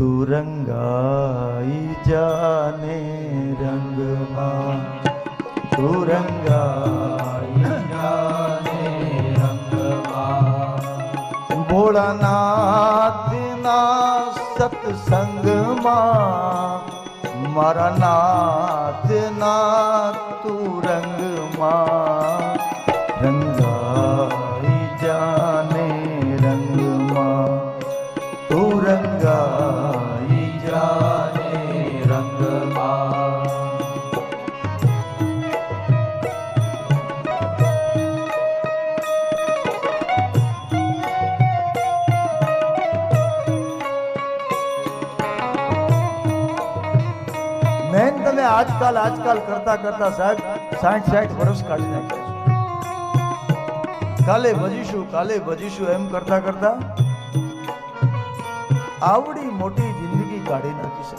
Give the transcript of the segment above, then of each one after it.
તું રંગાઈ જાને રંગમાં. તું રંગાઈ જાને રંગમાં. ભોળાનાથના સત્સંગમાં મારા નાથના તું રંગમાં રંગાઈ જાને રંગમાં. તું રંગાઈ મેન આજકાલ આજકાલ કરતા કરતા સાહેબ સાઠ સાઠ વર્ષ કાઢી નાખ્યા કાલે ભજીશું કાલે ભજીશું એમ કરતા કરતા આવડી મોટી જિંદગી કાઢી નાખી છે.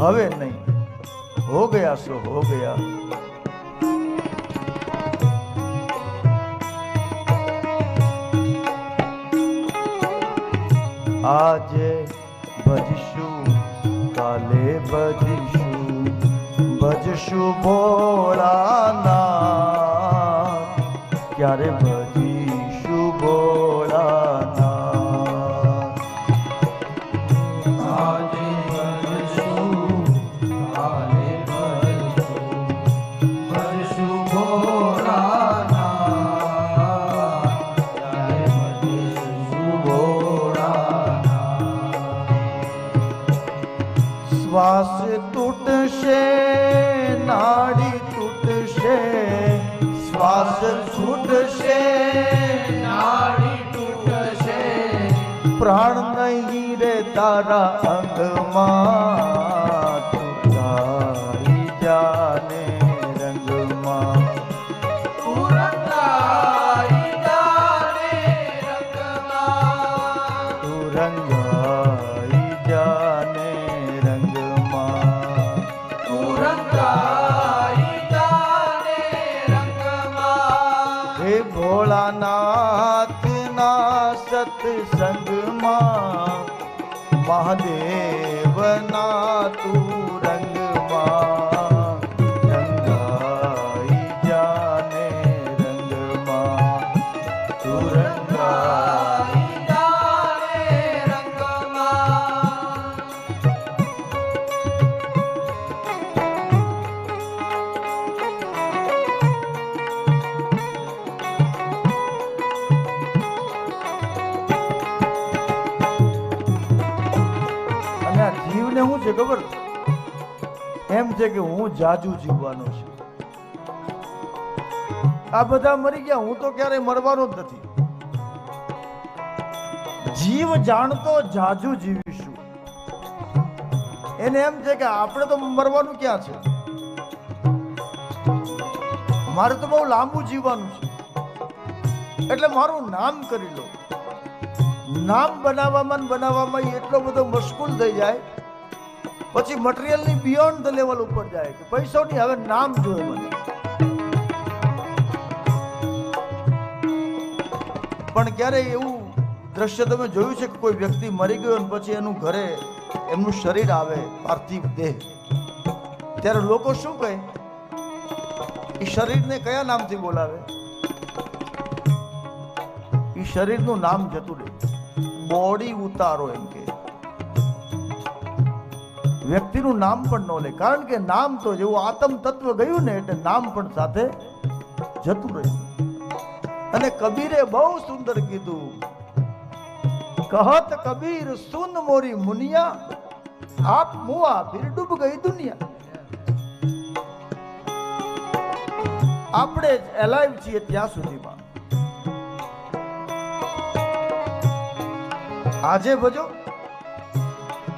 હવે નહીં. હો ગયા સો, હો ગયા. આજે ભજશું, કાલે ભજશું ભજશું ભોળાના છૂટશે નાડી તૂટશે. પ્રાણ નહીં રે તારા અંગમાં. મહાદેવના તું રંગમાં શું છે, ખબર? એમ છે કે હું જાજુ જીવવાનો છું. આ બધા મરી ગયા, હું તો ક્યારેય મરવાનો જ નથી. જીવ જાણતો જાજુ જીવીશું. એને એમ છે કે આપણે તો મરવાનું ક્યાં છે? મારે તો બહુ લાંબુ જીવવાનું છે. એટલે મારું નામ કરી લો. નામ બનાવવામાં બનાવવામાં એટલો બધો મશગુલ થઈ જાય પછી મટીરિયલની બિયોન્ડ ધ લેવલ ઉપર જાય કે પૈસો નહીં હવે નામ જોઈએ મને. પણ ક્યારેય એવું દ્રશ્ય તમે જોયું છે કે કોઈ વ્યક્તિ મરી ગયો અને પછી એનું ઘરે એમનું શરીર આવે, પાર્થિવ દેહ? ત્યારે લોકો શું કહે? એ શરીરને કયા નામથી બોલાવે? એ શરીરનું નામ જતું રહે. બોડી ઉતારો એમ કે વ્યક્તિનું નામ પણ ન લે. કારણ કે નામ તો જેવું આતમ તત્વ ગયું ને એટલે નામ પણ સાથે જતું રહ્યું. અને કબીરે બહુ સુંદર કીધું, કહત કબીર સુન મોરી મુનિયા, આપ મુઆ ફિર ડૂબ ગઈ દુનિયા. આપણે એલાઈવ છીએ ત્યાં સુધીમાં. આજે ભજો.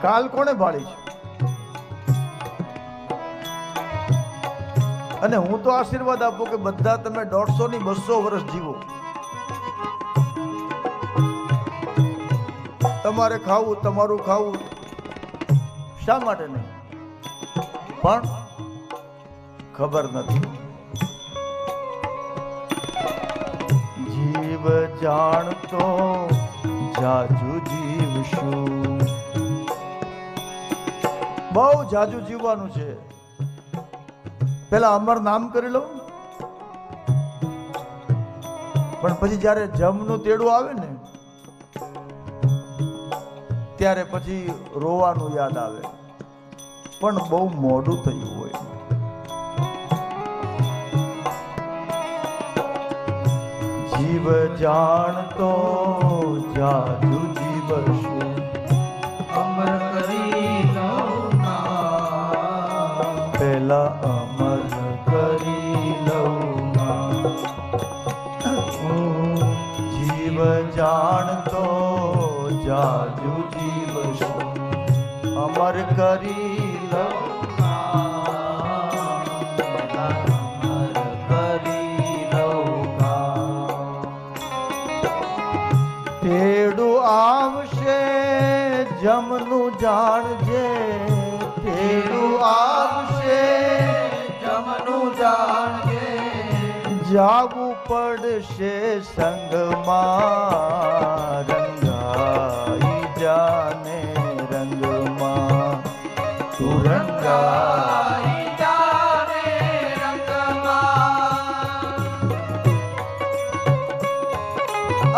કાલ કોણે ભાળી છે? અને હું તો આશીર્વાદ આપું કે બધા તમે દોઢસો ની બસો વર્ષ જીવો. તમારે ખાવું, તમારું ખાવું. શા માટે નહીં? પણ ખબર નથી. જીવ જાણતો, જાજુ જીવશું. બહુ જાજુ જીવવાનું છે. પેલા અમર નામ કરી લઉં. પણ પછી જયારે જમનું તેડું આવે ને ત્યારે પછી રોવાનું યાદ આવે. પણ બહુ મોડું થયું હોય. જીવ જાણતો જાદુ જીવ શું અમર કરી પહેલા પેલા અમર અમર કરી લઉં જમનું જાણજે તેડું આવશે જમનું જાણજે જાવું પડશે સંગમાં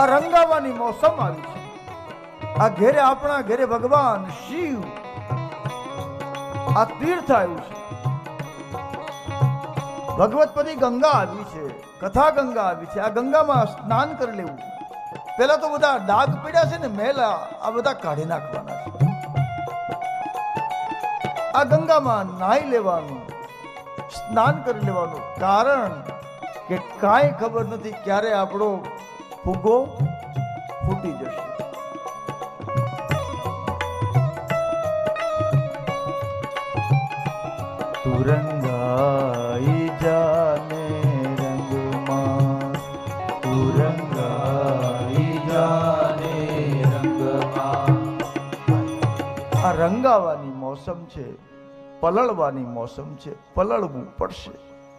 આ રંગાવાની મોસમ આવી છે. આ ઘેરે આપણા ઘેરે ભગવાન શિવ આ તીર્થ આવ્યું છે. ભગવતપતિ ગંગા આવી છે, કથા ગંગા આવી છે. આ ગંગામાં સ્નાન કરી લેવું પેલા તો બધા ડાઘ પીડ્યા છે ને, મેલા, આ બધા કાઢી નાખવાના આ ગંગામાં નાહી લેવાનું, સ્નાન કરી લેવાનું. કારણ કે કાંઈ ખબર નથી ક્યારે આપણો ફુગ્ગો ફૂટી જશે. તુરંગાઈ જાને રંગમાં તું જાને રંગમાં. આ રંગાવાની મોસમ છે. પલળવાની મોસમ છે. પલળવું પડશે.